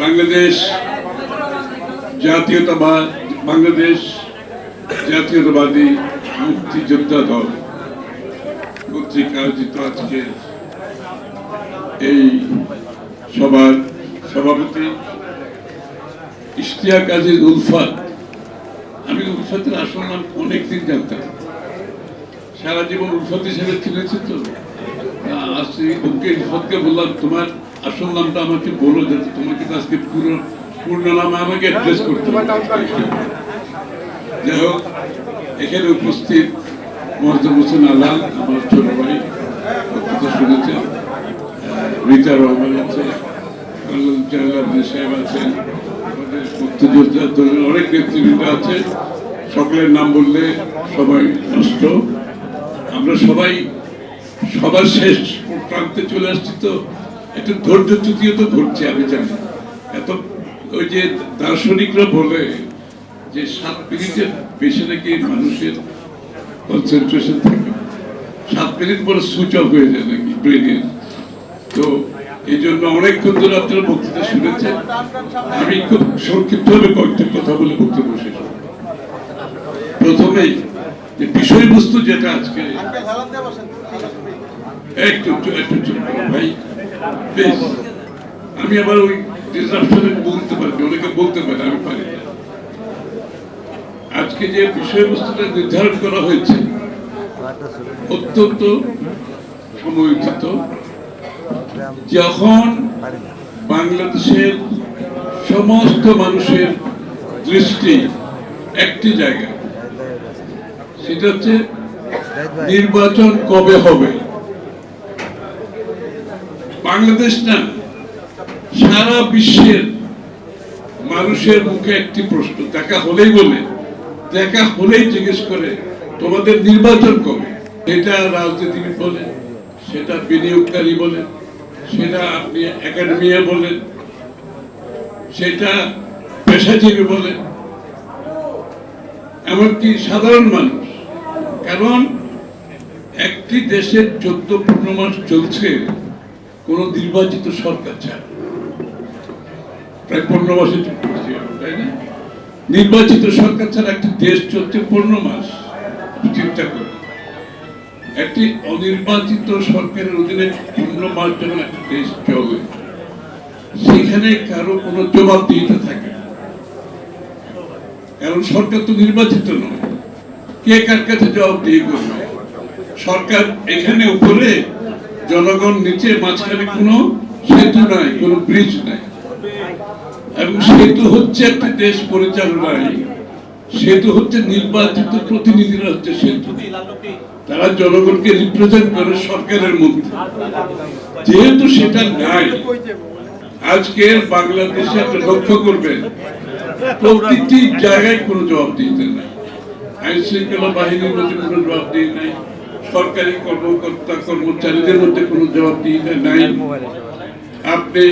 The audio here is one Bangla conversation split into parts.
বাংলাদেশ জাতীয়তাবাদ, বাংলাদেশ জাতীয়তাবাদী মুক্তিযোদ্ধা দল কর্তৃক আয়োজিত আজকে এই সভার সভাপতি ইশতিয়াক আজিজ উলফাত। আমি উলফাতের আসল নাম অনেকদিন জানতাম। সারা জীবন উলফাত হিসেবে খেলেছি তা আজকে ওকে উলফাতকে বললাম, তোমার আসল নামটা আমাকে বলো যাতে তোমাকে তো আজকে পুরো পূর্ণ নামে আমাকে অ্যাড্রেস করতে যাই হোক এখানে উপস্থিত হোসেন আলাল আমার ছোট ভাই কথা শুনেছেন রিতা রহমান আছে সাহেব আছেন মুক্তিযোদ্ধা দলের অনেক নেতৃবৃন্দ আছে সকলের নাম বললে সবাই নষ্ট। আমরা সবাই সবার শেষ প্রান্তে চলে আসছি তো। একটু ধৈর্য চ্যুতিও তো ঘটছে আমি জানি। এত ওই যে দার্শনিকরা বলে যে সাত মিনিটের বেশি নাকি মানুষের কনসেন্ট্রেশন থাকে। সাত মিনিট পরে সুইচ অফ হয়ে যায় নাকি ব্রেনের তো এই জন্য অনেকক্ষণ ধরে আপনারা বক্তৃতা শুনেছেন। আমি খুব সংক্ষিপ্তভাবে কয়েকটা কথা বলে বক্তব্য শেষ। প্রথমেই যে বিষয়বস্তু যেটা আজকে একটু একটু- ভাই। বেশ। আমি আবার ওই ডিসরাপশনে বলতে পারি অনেকে বলতে পারে, আমি পারি আজকে যে বিষয়বস্তুটা নির্ধারণ করা হয়েছে, অত্যন্ত সময়োচিত। যখন বাংলাদেশের সমস্ত মানুষের দৃষ্টি একটি জায়গা, সেটা হচ্ছে নির্বাচন কবে হবে? বাংলাদেশ না, সারা বিশ্বের মানুষের মুখে একটি প্রশ্ন, দেখা হলেই বলে, দেখা হলেই জিজ্ঞেস করে, তোমাদের নির্বাচন কবে? সেটা রাজনীতিবিদ বলেন, সেটা বিনিয়োগকারী বলেন, সেটা আপনি একাডেমিয়া বলেন, সেটা পেশাজীবী বলেন। এমনকি সাধারণ মানুষ, কারণ একটি দেশের চোদ্দ পনেরো মাস চলছে কোন নির্বাচিত সরকার ছাড়া। প্রায় পনেরো মাসে তাই না? নির্বাচিত সরকার ছাড়া একটি দেশ চলছে পনেরো মাস চিন্তা করুন। একটি অনির্বাচিত সরকারের অধীনে পনেরো মাস যখন একটা দেশ চলে, সেখানে কারও কোনো থাকে কারণ সরকার তো নির্বাচিত নয়। কে কার কাছে জবাবদিহি করবে সরকার এখানে উপরে জনগণ নিচে মাঝখানে কোনো সেতু নাই, কোনো ব্রিজ নাই। এবং সেতু হচ্ছে একটা দেশ পরিচালনায়। সেতু হচ্ছে নির্বাচিত প্রতিনিধিরা হচ্ছে সেতু। তারা জনগণকে রিপ্রেজেন্ট করে সরকারের মধ্যে। যেহেতু সেটা নাই, আজকে বাংলাদেশে আপনি লক্ষ্য করবেন, প্রতিটি জায়গায় কোনো জবাব দিতে নাই। আইন শৃঙ্খলা বাহিনীর মধ্যে কোনো জবাব দিয়ে নাই। সরকারি কর্মকর্তা কর্মচারীদের মধ্যে কোনো জবাব দিয়ে নাই। আপনি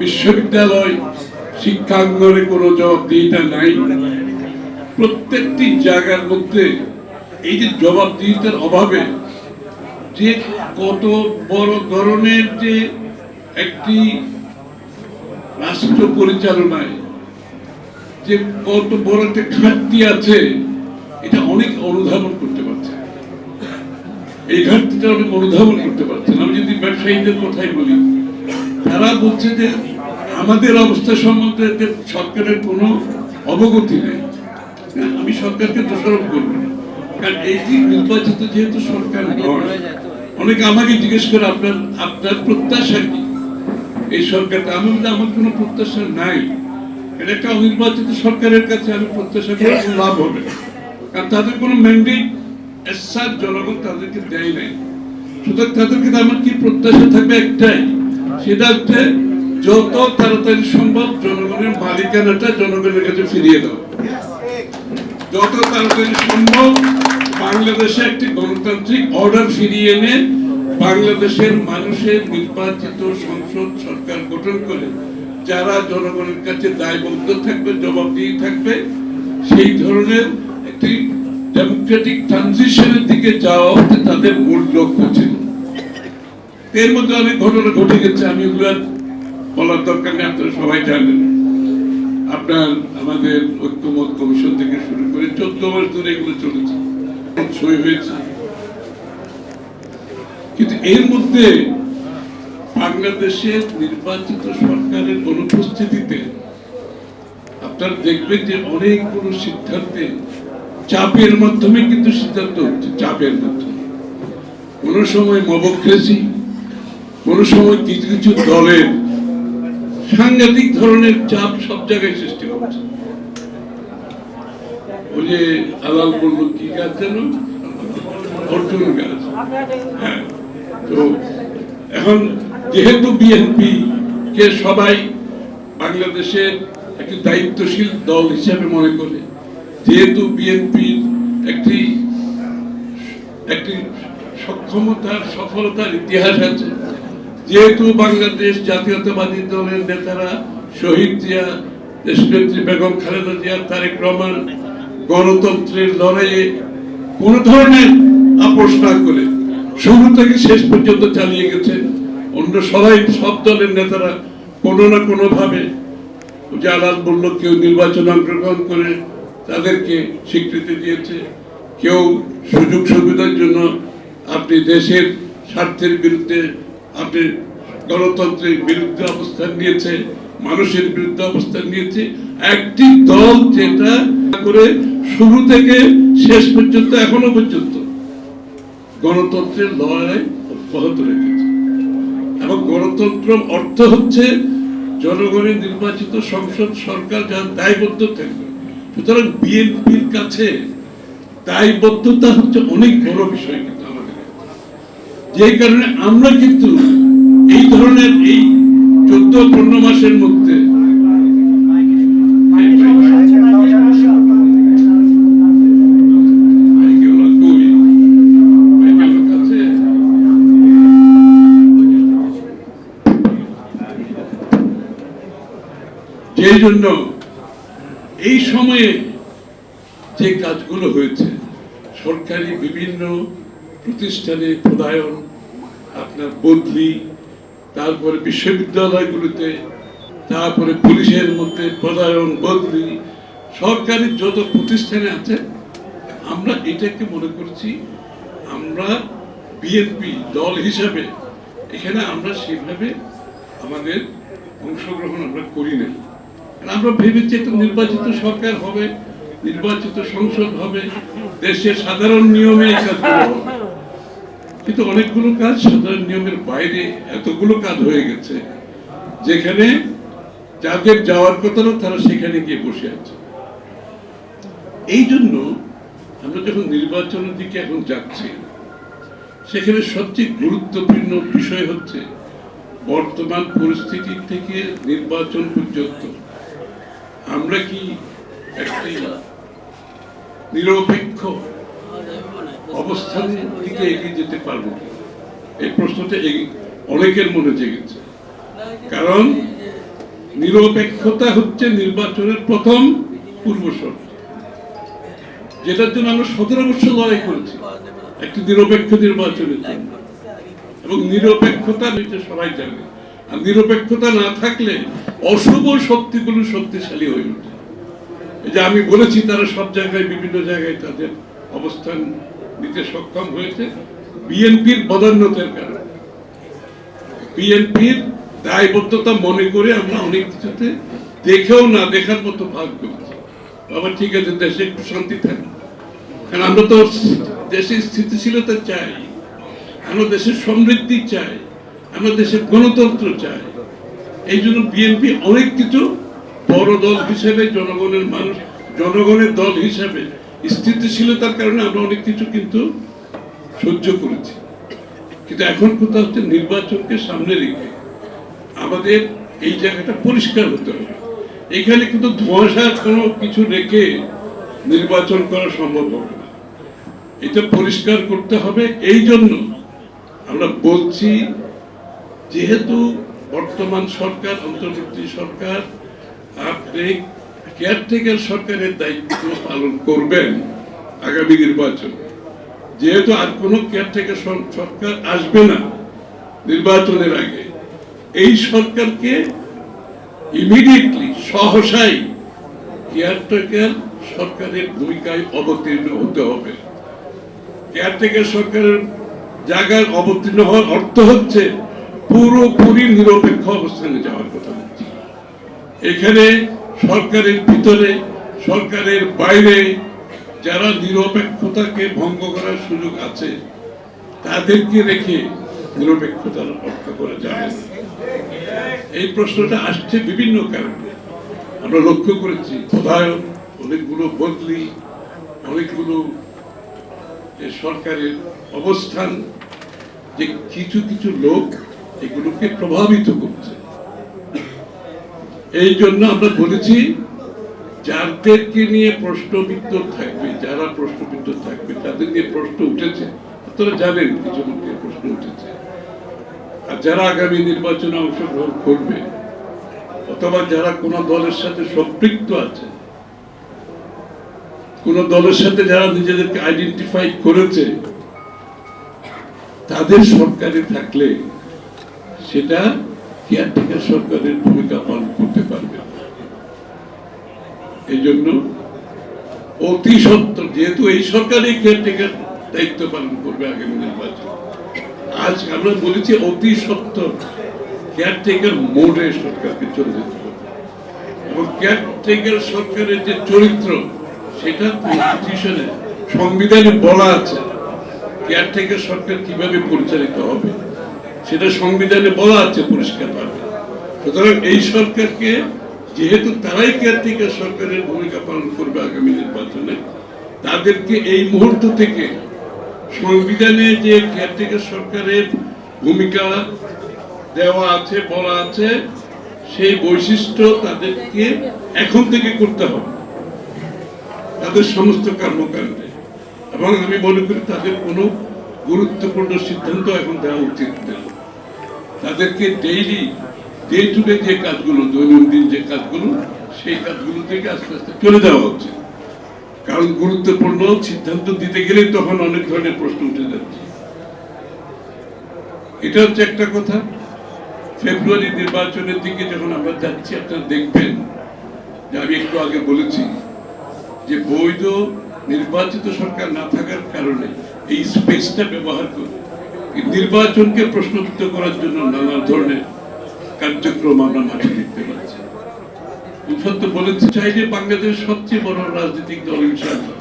বিশ্ববিদ্যালয় শিক্ষাঙ্গনে কোনো জবাবদিহিতা নাই। প্রত্যেকটি জায়গার মধ্যে এই যে জবাবদিহিতার অভাবে যে কত বড় ধরনের যে একটি রাষ্ট্র পরিচালনায় যে কত বড় একটা ঘাটতি আছে, এটা অনেক অনুধাবন এই ঘাটতিটা অনেক অনুধাবন করতে পারছেন আমি যদি ব্যবসায়ীদের কথাই বলি তারা বলছে যে আমাদের অবস্থা সম্বন্ধে সরকারের কোনো অবগতি নেই। হ্যাঁ, আমি সরকারকে দোষারোপ করব না। কারণ এই যে নির্বাচিত যেহেতু সরকার নয় অনেকে আমাকে জিজ্ঞেস করে আপনার আপনার প্রত্যাশা কি? এই সরকারটা আমি বলি আমার কোনো প্রত্যাশা নাই। এটা একটা অনির্বাচিত সরকারের কাছে আমি প্রত্যাশা করে লাভ হবে কারণ তাদের কোনো ম্যান্ডেট এসার জনগণ তাদেরকে দেয় নাই। সুতরাং তাদেরকে আমার কি প্রত্যাশা থাকবে একটাই? সেটা হচ্ছে যত তাড়াতাড়ি সম্ভব জনগণের মালিকানাটা জনগণের কাছে ফিরিয়ে দাও। যত তাড়াতাড়ি সম্ভব বাংলাদেশে একটি গণতান্ত্রিক অর্ডার ফিরিয়ে এনে বাংলাদেশের মানুষের নির্বাচিত সংসদ সরকার গঠন করে, যারা জনগণের কাছে দায়বদ্ধ থাকবে, জবাবদিহি থাকবে, সেই ধরনের একটি ডেমোক্রেটিক ট্রানজিশনের দিকে যাওয়া হচ্ছে, তাদের মূল লক্ষ্য ছিল। এর মধ্যে অনেক ঘটনা ঘটে গেছে, আমি ওগুলো বলার দরকার নেই, আপনারা সবাই জানেন। আপনার আমাদের ঐক্যমত কমিশন থেকে শুরু করে চোদ্দ মাস ধরে এগুলো চলেছে সই হয়েছে। কিন্তু এর মধ্যে বাংলাদেশের নির্বাচিত সরকারের অনুপস্থিতিতে আপনারা দেখবেন যে অনেকগুলো সিদ্ধান্তে চাপের মাধ্যমে কিন্তু সিদ্ধান্ত হচ্ছে, চাপের মাধ্যমে। কোন সময় মবক্রেসি, কোন সময় কিছু কিছু দলের সাংঘাতিক ধরনের চাপ সব জায়গায় সৃষ্টি করছে ওই যে আলাল বলল, কি গাছ যেন? অর্জুন গাছ। হ্যাঁ তো এখন যেহেতু বিএনপি কে সবাই বাংলাদেশের একটি দায়িত্বশীল দল হিসেবে মনে করে যেহেতু বিএনপির একটি একটি সক্ষমতার, সফলতার ইতিহাস আছে, যেহেতু বাংলাদেশ জাতীয়তাবাদী দলের নেতারা শহীদ জিয়া, দেশনেত্রী বেগম খালেদা জিয়া, তারেক রহমান গণতন্ত্রের লড়াইয়ে কোন ধরনের আপোষ না করে শুরু থেকে শেষ পর্যন্ত চালিয়ে গেছে অন্য সবাই, সব দলের নেতারা কোনো না কোনোভাবে জালাল বলল, কেউ নির্বাচন অংশগ্রহণ করে তাদেরকে স্বীকৃতি দিয়েছে। কেউ সুযোগ সুবিধার জন্য আপনি দেশের স্বার্থের বিরুদ্ধে, আপনি গণতন্ত্রের বিরুদ্ধে অবস্থান নিয়েছে, মানুষের বিরুদ্ধে অবস্থান নিয়েছে। একটি দল যেটা করে শুরু থেকে শেষ পর্যন্ত, এখনও পর্যন্ত গণতন্ত্রের লড়াই অব্যাহত রেখেছে। এবং গণতন্ত্র অর্থ হচ্ছে জনগণের নির্বাচিত সংসদ সরকার যার দায়বদ্ধ থাকবে। সুতরাং বিএনপির কাছে দায়বদ্ধতা হচ্ছে অনেক বড় বিষয় কিন্তু যে কারণে আমরা কিন্তু এই ধরনের এই চোদ্দ পনেরো মাসের মধ্যে জন্য সময়ে যে কাজগুলো হয়েছে, সরকারি বিভিন্ন প্রতিষ্ঠানে প্রদায়ন, আপনার বদলি, তারপরে বিশ্ববিদ্যালয়গুলোতে, তারপরে পুলিশের মধ্যে প্রদায়ন, বদলি, সরকারি যত প্রতিষ্ঠানে আছে, আমরা এটাকে মনে করছি আমরা বিএনপি দল হিসাবে, এখানে আমরা সেভাবে আমাদের অংশগ্রহণ আমরা করি কারণ আমরা ভেবেছি একটা নির্বাচিত সরকার হবে, নির্বাচিত সংসদ হবে, দেশের সাধারণ নিয়মে কিন্তু অনেকগুলো কাজ সাধারণ নিয়মের বাইরে এতগুলো কাজ হয়ে গেছে, যেখানে যাদের যাওয়ার কথা না, তারা সেখানে গিয়ে বসে আছে। এই জন্য আমরা যখন নির্বাচনের দিকে এখন যাচ্ছি, সেখানে সবচেয়ে গুরুত্বপূর্ণ বিষয় হচ্ছে বর্তমান পরিস্থিতি থেকে নির্বাচন পর্যন্ত। আমরা কি একটি নিরপেক্ষ অবস্থান দিকে এগিয়ে যেতে পারব এই প্রশ্নটা অনেকের মনে জেগেছে। কারণ নিরপেক্ষতা হচ্ছে নির্বাচনের প্রথম পূর্বশর্ত। যেটার জন্য আমরা সতেরো বছর লড়াই করেছি, একটি নিরপেক্ষ নির্বাচনের জন্য। এবং নিরপেক্ষতা নিতে সবাই জানে। আর নিরপেক্ষতা না থাকলে অশুভ শক্তিগুলো শক্তিশালী হয়ে ওঠে। এই যে আমি বলেছি, তারা সব জায়গায়, বিভিন্ন জায়গায় তাদের অবস্থান নিতে সক্ষম হয়েছে। বিএনপির বদান্যতার কারণে। বিএনপির দায়বদ্ধতা মনে করে আমরা অনেক কিছুতে দেখেও না, দেখার মতো ভাগ করেছি আবার ঠিক আছে, দেশে একটু শান্তি থাকে কারণ আমরা তো দেশে স্থিতিশীলতা চাই, আমরা দেশের সমৃদ্ধি চাই। আমরা দেশে গণতন্ত্র চাই। এই জন্য বিএনপি অনেক কিছু বড় দল হিসেবে, জনগণের মানুষ, জনগণের দল হিসেবে স্থিতিশীলতার কারণে আমরা অনেক কিছু কিন্তু সহ্য করেছি। কিন্তু এখন কথা হচ্ছে নির্বাচনকে সামনে রেখে আমাদের এই জায়গাটা পরিষ্কার হতে হবে। এখানে কিন্তু ধোঁয়াশার কোনো কিছু রেখে নির্বাচন করা সম্ভব হবে না। এটা পরিষ্কার করতে হবে। এই জন্য আমরা বলছি যেহেতু বর্তমান সরকার, অন্তর্বর্তী সরকার, আপনি কেয়ারটেকার সরকারের দায়িত্ব পালন করবেন আগামী নির্বাচন। যেহেতু আর কোনো কেয়ারটেকার সরকার আসবে না নির্বাচনের আগে, এই সরকারকে ইমিডিয়েটলি সহসাই কেয়ারটেকার সরকারের ভূমিকায় অবতীর্ণ হতে হবে। কেয়ারটেকার সরকারের জায়গায় অবতীর্ণ হওয়ার অর্থ হচ্ছে পুরোপুরি নিরপেক্ষ অবস্থানে যাওয়ার কথা বলছি এখানে সরকারের ভিতরে, সরকারের বাইরে যারা নিরপেক্ষতাকে ভঙ্গ করার সুযোগ আছে, তাদেরকে রেখে নিরপেক্ষতা রক্ষা করা না। এই প্রশ্নটা আসছে বিভিন্ন কারণে আমরা লক্ষ্য করেছি প্রধায়ন অনেকগুলো বদলি, অনেকগুলো সরকারের অবস্থান, যে কিছু কিছু লোক এগুলোকে প্রভাবিত করছে। এই জন্য আমরা বলেছি, যাদেরকে নিয়ে প্রশ্নবিদ্ধ থাকবে, যারা প্রশ্নবিদ্ধ থাকবে, তাদের নিয়ে প্রশ্ন উঠেছে। আপনারা জানেন কিছু লোকের প্রশ্ন উঠেছে। আর যারা আগামী নির্বাচনে অংশগ্রহণ করবে, অথবা যারা কোন দলের সাথে সম্পৃক্ত আছে, কোন দলের সাথে যারা নিজেদেরকে আইডেন্টিফাই করেছে, তাদের সরকারে থাকলে সেটা কেয়ারটেকার সরকারের ভূমিকা পালন করতে পারবে। এই জন্য অতি সত্তর, যেহেতু এই সরকারই কেয়ারটেকার দায়িত্ব পালন করবে আগামী নির্বাচন। আজ আমরা বলেছি অতি সত্তর কেয়ারটেকার মোডে সরকারকে চলে যেতে হবে। এবং কেয়ারটেকার সরকারের যে চরিত্র, সেটা কনস্টিটিউশনে সংবিধানে বলা আছে। কেয়ারটেকার সরকার কীভাবে পরিচালিত হবে? সেটা সংবিধানে বলা আছে পরিষ্কারভাবে সুতরাং এই সরকারকে, যেহেতু তারাই কেয়ারটেকার সরকারের ভূমিকা পালন করবে আগামী নির্বাচনে, তাদেরকে এই মুহূর্ত থেকে সংবিধানে যে কেয়ারটেকার সরকারের ভূমিকা দেওয়া আছে, বলা আছে, সেই বৈশিষ্ট্য তাদেরকে এখন থেকে করতে হবে। তাদের সমস্ত কর্মকাণ্ডে। এবং আমি মনে করি তাদের কোনো গুরুত্বপূর্ণ সিদ্ধান্ত এখন দেওয়া উচিত না তাদেরকে ডেইলি ডে টু ডে যে কাজগুলো, দৈনন্দিন যে কাজগুলো, সেই কাজগুলো থেকে আস্তে আস্তে চলে যাওয়া উচিত কারণ গুরুত্বপূর্ণ সিদ্ধান্ত দিতে গেলে তখন অনেক ধরনের প্রশ্ন উঠে যাচ্ছে। এটা হচ্ছে একটা কথা। ফেব্রুয়ারি নির্বাচনের দিকে যখন আমরা যাচ্ছি, আপনারা দেখবেন যে আমি একটু আগে বলেছি যে বৈধ নির্বাচিত সরকার না থাকার কারণে এই স্পেসটা ব্যবহার করে। নির্বাচনকে প্রশ্নবিদ্ধ করার জন্য নানা ধরনের কার্যক্রম আমরা মাঠে দেখতে পাচ্ছি। সত্য বলেছে চাইলে বাংলাদেশ সবচেয়ে বড় রাজনৈতিক দল ইনশাআল্লাহ।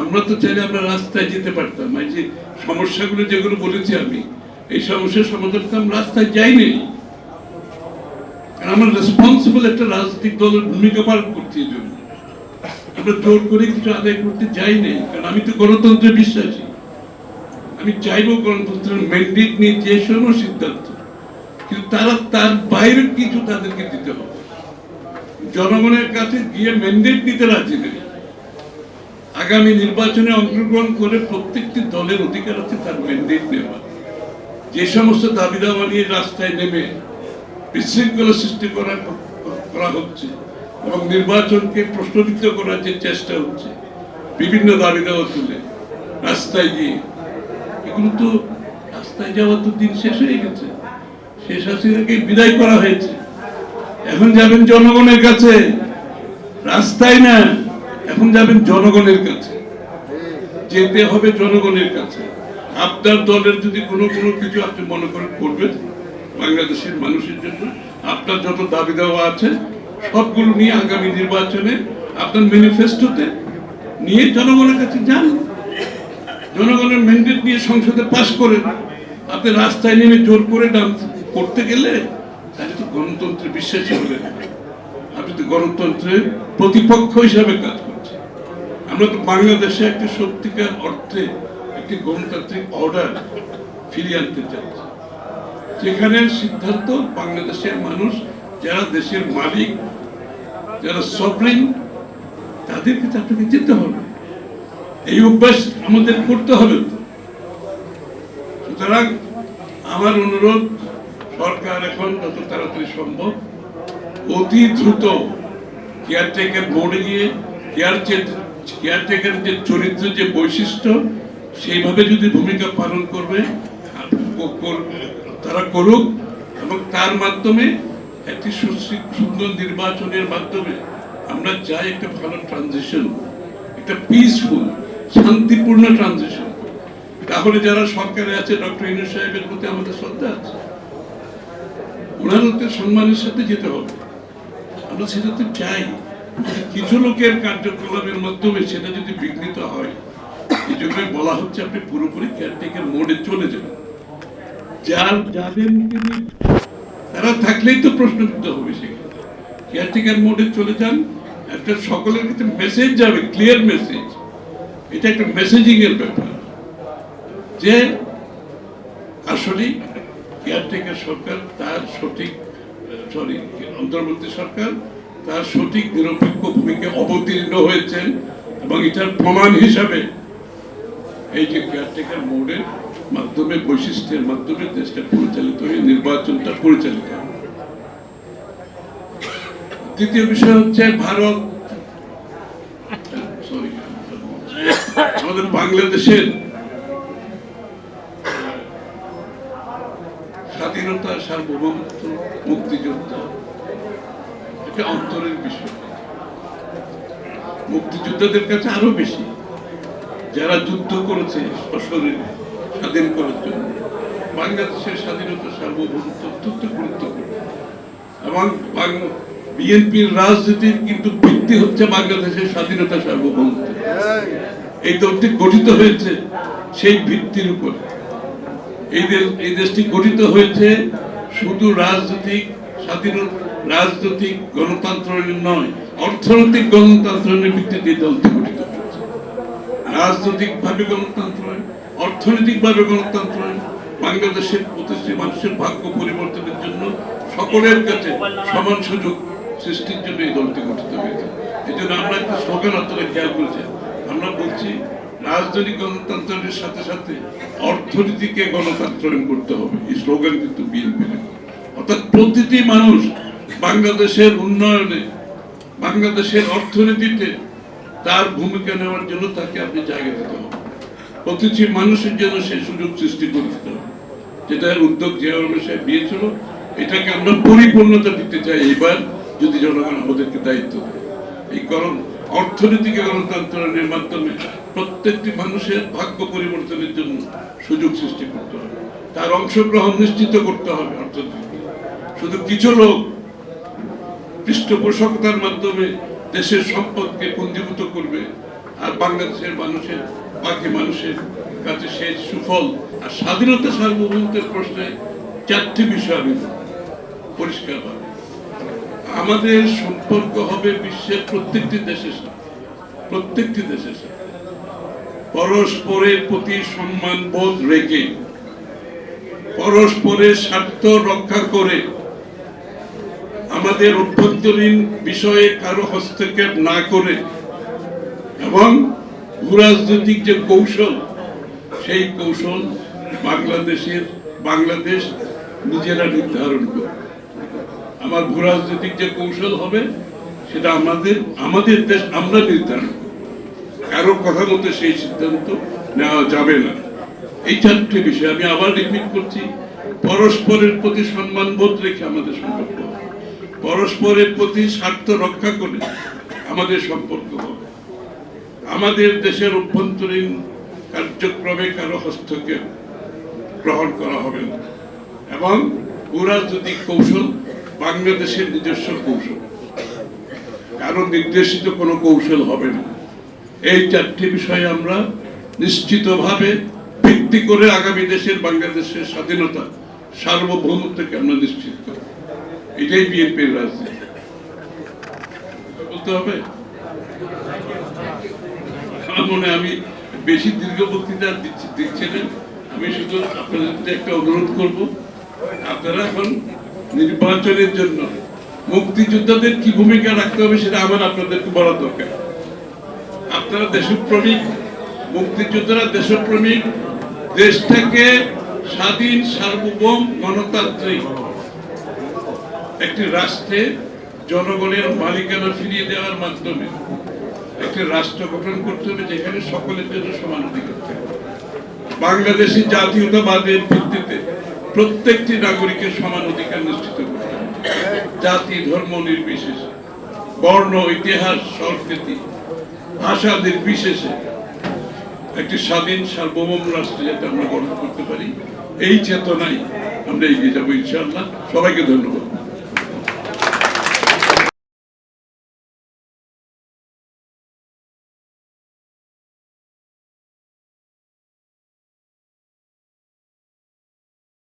আমরা তো চাইলে আমরা রাস্তায় যেতে পারতাম। এই যে সমস্যাগুলো যেগুলো বলেছি আমি, এই সমস্যার সমাধান তো আমরা রাস্তায় যাইনি। আমরা রেসপন্সিবল একটা রাজনৈতিক দলের ভূমিকা পালন করছি জন্য। আমরা জোর করে কিছু আদায় করতে যাই নাই কারণ আমি তো গণতন্ত্রে বিশ্বাসী। আমি চাইব গণতন্ত্রের ম্যান্ডেট নিয়ে যে কোনো সিদ্ধান্ত, কিন্তু তারা তার বাইরে কিছু তাদেরকে দিতে হবে। জনগণের কাছে গিয়ে ম্যান্ডেট নিতে রাজি নেই। আগামী নির্বাচনে অংশগ্রহণ করে প্রত্যেকটি দলের অধিকার আছে তার ম্যান্ডেট নেওয়া যে সমস্ত দাবি দাওয়া নিয়ে রাস্তায় নেমে বিশৃঙ্খলা সৃষ্টি করা করা হচ্ছে এবং নির্বাচনকে প্রশ্নবিদ্ধ করার যে চেষ্টা হচ্ছে, বিভিন্ন দাবি দেওয়া তুলে রাস্তায় গিয়ে এগুলো তো রাস্তায় যাওয়ার তো দিন শেষ হয়ে গেছে। শেষ হাসিনাকে বিদায় করা হয়েছে। এখন যাবেন জনগণের কাছে। রাস্তায় না, এখন যাবেন জনগণের কাছে। যেতে হবে জনগণের কাছে। আপনার দলের যদি কোনো কোনো কিছু আপনি মনে করেন করবেন, বাংলাদেশের মানুষের জন্য, আপনার যত দাবি দেওয়া আছে, সবগুলো নিয়ে আগামী নির্বাচনে আপনার ম্যানিফেস্টোতে নিয়ে জনগণের কাছে যান। জনগণের ম্যান্ডেট নিয়ে সংসদে পাশ করেন আপনি রাস্তায় নেমে জোর করে নাম করতে গেলে তাহলে তো গণতন্ত্রে বিশ্বাসী হলেন না। আপনি তো গণতন্ত্রের প্রতিপক্ষ হিসাবে কাজ করছেন। আমরা তো বাংলাদেশে একটি সত্যিকার অর্থে একটি গণতান্ত্রিক অর্ডার ফিরিয়ে আনতে চাচ্ছি যেখানে সিদ্ধান্ত, বাংলাদেশের মানুষ, যারা দেশের মালিক, যারা সফরিন তাদেরকে তো আপনাকে যেতে হবে। এই অভ্যাস আমাদের করতে হবে তো। সুতরাং আমার অনুরোধ, সরকার এখন যত তাড়াতাড়ি সম্ভব অতি দ্রুত কেয়ারটেকার মোড়ে গিয়ে কেয়ার কেয়ারটেকার যে চরিত্র যে বৈশিষ্ট্য, সেইভাবে যদি ভূমিকা পালন করবে কর- তারা করুক এবং তার মাধ্যমে একটি সুন্দর নির্বাচনের মাধ্যমে আমরা চাই একটা ভালো ট্রানজিশন একটা পিসফুল শান্তিপূর্ণ ট্রানজিশন তাহলে যারা সরকারে আছে, ডক্টর ইনু সাহেবের প্রতি আমাদের শ্রদ্ধা আছে। ওনারও সম্মানের সাথে যেতে হবে। আমরা সেটা তো চাই। কিছু লোকের কার্যকলাপের মাধ্যমে সেটা যদি বিঘ্নিত হয়, এই জন্যই বলা হচ্ছে আপনি পুরোপুরি কেয়ারটেকার মোডে চলে যান। যার যাদের তারা থাকলেই তো প্রশ্নবিদ্ধ হবে সেখানে। কেয়ারটেকার মোডে চলে যান, একটা সকলের কাছে মেসেজ যাবে ক্লিয়ার মেসেজ এটা একটা মেসেজিং এর ব্যাপার। যে আসলে কেয়ারটেকার সরকার, তার সঠিক সরি অন্তর্বর্তী সরকার, তার সঠিক নিরপেক্ষ ভূমিকা অবতীর্ণ হয়েছেন এবং এটার প্রমাণ হিসাবে এই যে কেয়ারটেকার মোডের মাধ্যমে, বৈশিষ্ট্যের মাধ্যমে দেশটা পরিচালিত হয়ে, নির্বাচনটা পরিচালিত দ্বিতীয় বিষয় হচ্ছে ভারত সরি আমাদের বাংলাদেশের স্বাধীনতা, সার্বভৌমত্ব, মুক্তিযোদ্ধা, এটা অন্তরের বিষয়। মুক্তিযোদ্ধাদের কাছে আরও বেশি। যারা যুদ্ধ করেছে সশরীরে স্বাধীন করার জন্য। বাংলাদেশের স্বাধীনতা, সার্বভৌমত্ব অত্যন্ত গুরুত্বপূর্ণ। এবং বিএনপির রাজনীতির কিন্তু ভিত্তি হচ্ছে বাংলাদেশের স্বাধীনতা, সার্বভৌমত্ব। এই দলটি গঠিত হয়েছে সেই ভিত্তির উপর। এই দেশ, এই দেশটি গঠিত হয়েছে শুধু রাজনৈতিক, স্বাধীন রাজনৈতিক গণতন্ত্রের নয়, অর্থনৈতিক গণতন্ত্রের ভিত্তিতে এই দলটি গঠিত হয়েছে। রাজনৈতিক ভাবে গণতন্ত্র অর্থনৈতিক ভাবে গণতন্ত্র বাংলাদেশের প্রতিষ্ঠি মানুষের ভাগ্য পরিবর্তনের জন্য সকলের কাছে সমান সুযোগ সৃষ্টির জন্য এই দলটি গঠিত হয়েছে। এই জন্য আমরা একটা স্লোগান আপনারা খেয়াল করেছি। আমরা বলছি, রাজনৈতিক গণতন্ত্রের সাথে সাথে অর্থনীতিকে গণতন্ত্রায়ন করতে হবে। এই স্লোগান কিন্তু বিএনপির অর্থাৎ প্রতিটি মানুষ বাংলাদেশের উন্নয়নে, বাংলাদেশের অর্থনীতিতে তার ভূমিকা নেওয়ার জন্য তাকে আপনি জায়গা দিতে হবে। প্রতিটি মানুষের জন্য সেই সুযোগ সৃষ্টি করে দিতে হবে। যেটা উদ্যোগ রহমান সাহেব দিয়েছিল এটাকে আমরা পরিপূর্ণতা দিতে চাই। এবার যদি জনগণ আমাদেরকে দায়িত্ব দেয়, এই কারণ অর্থনীতিকে গণতন্ত্রের মাধ্যমে প্রত্যেকটি মানুষের ভাগ্য পরিবর্তনের জন্য সুযোগ সৃষ্টি করতে হবে। তার অংশগ্রহণ নিশ্চিত করতে হবে অর্থনীতি শুধু কিছু লোক পৃষ্ঠপোষকতার মাধ্যমে দেশের সম্পদকে পুঞ্জীভূত করবে, আর বাংলাদেশের মানুষের, বাকি মানুষের কাছে সেই সুফল আর স্বাধীনতা সার্বভৌমত্বের প্রশ্নে চারটি বিষয় আমি পরিষ্কার আমাদের সম্পর্ক হবে বিশ্বের প্রত্যেকটি দেশের সাথে, প্রত্যেকটি দেশের সাথে। পরস্পরের প্রতি সম্মান বোধ রেখে পরস্পরের স্বার্থ রক্ষা করে আমাদের অভ্যন্তরীণ বিষয়ে কারও হস্তক্ষেপ না করে এবং ভূরাজনৈতিক যে কৌশল, সেই কৌশল বাংলাদেশের, বাংলাদেশ নিজেরা নির্ধারণ করে। আমার ভূরাজনৈতিক যে কৌশল হবে, সেটা আমাদের আমাদের দেশ আমরা নির্ধারণ। কারও কথা মতো সেই সিদ্ধান্ত নেওয়া যাবে না। এই চারটি বিষয় আমি আবার রিপিট করছি। পরস্পরের প্রতি সম্মান বোধ রেখে আমাদের সম্পর্ক পরস্পরের প্রতি স্বার্থ রক্ষা করে আমাদের সম্পর্ক হবে। আমাদের দেশের অভ্যন্তরীণ কার্যক্রমে কারও হস্তক্ষেপ গ্রহণ করা হবে না। এবং ভূরাজনৈতিক কৌশল বাংলাদেশের নিজস্ব কৌশল। কারও নির্দেশিত কোনো কৌশল হবে না। এই চারটি বিষয়ে আমরা নিশ্চিতভাবে ভিত্তি করে আগামী দেশের বাংলাদেশের স্বাধীনতা, সার্বভৌমত্বকে আমরা নিশ্চিত করব। এটাই বিএনপির রাজনীতি। বলতে হবে? মনে আমি বেশি দীর্ঘ বক্তৃতা দিচ্ছি দিচ্ছি না। আমি শুধু আপনাদের একটা অনুরোধ করব। আপনারা এখন নির্বাচনের জন্য মুক্তিযোদ্ধাদের কি ভূমিকা রাখতে হবে সেটা আমার আপনাদেরকে বলা দরকার। আপনারা দেশপ্রেমিক, মুক্তিযোদ্ধারা দেশপ্রেমিক, দেশটাকে স্বাধীন, সার্বভৌম, গণতান্ত্রিক একটি রাষ্ট্রে জনগণের মালিকানা ফিরিয়ে দেওয়ার মাধ্যমে একটি রাষ্ট্র গঠন করতে হবে যেখানে সকলের জন্য সমান অধিকার থাকে। বাংলাদেশি জাতীয়তাবাদের ভিত্তিতে প্রত্যেকটি নাগরিকের সমান অধিকার নিশ্চিত করতে জাতি, ধর্ম নির্বিশেষে। বর্ণ, ইতিহাস, সংস্কৃতি ভাষা নির্বিশেষে একটি স্বাধীন সার্বভৌম রাষ্ট্র যাতে আমরা গঠন করতে পারি, এই চেতনায় আমরা এগিয়ে যাব ইনশাআল্লাহ। সবাইকে ধন্যবাদ।